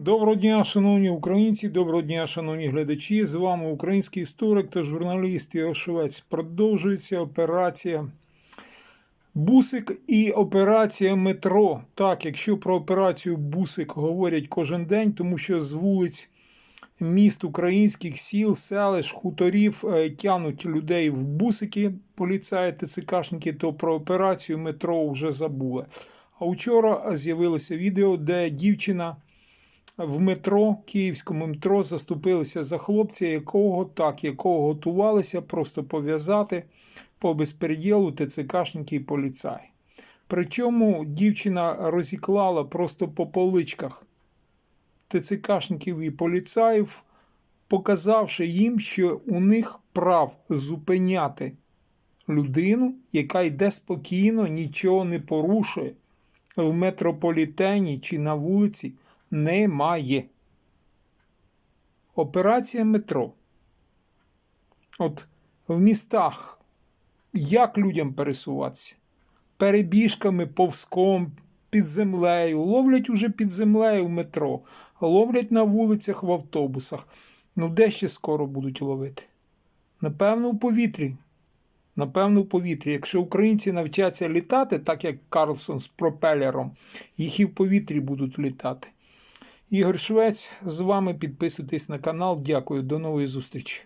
Доброго дня, шановні українці, доброго дня, шановні глядачі. З вами український історик та журналіст Ігор Швець. Продовжується операція Бусик і операція Метро. Так, якщо про операцію Бусик говорять кожен день, тому що з вулиць міст українських сіл, селищ, хуторів е, тянуть людей в бусики, поліцаї, ТЦКшники, то про операцію Метро вже забули. А вчора з'явилося відео, де дівчина в метро, київському метро, заступилися за хлопця, якого так, якого готувалися просто пов'язати по безпреділу ТЦКшники і поліцаї. Причому дівчина розіклала просто по поличках ТЦКшників і поліцаїв, показавши їм, що у них прав зупиняти людину, яка йде спокійно, нічого не порушує в метрополітені чи на вулиці немає. Операція метро. От в містах як людям пересуватися? Перебіжками, повзком, під землею. Ловлять уже під землею в метро, ловлять на вулицях в автобусах. Ну, де ще скоро будуть ловити? Напевно, в повітрі. Напевно, в повітрі. Якщо українці навчаться літати, так як Карлсон з пропелером, їх і в повітрі будуть літати. Ігор Швець з вами. Підписуйтесь на канал. Дякую, до нової зустрічі.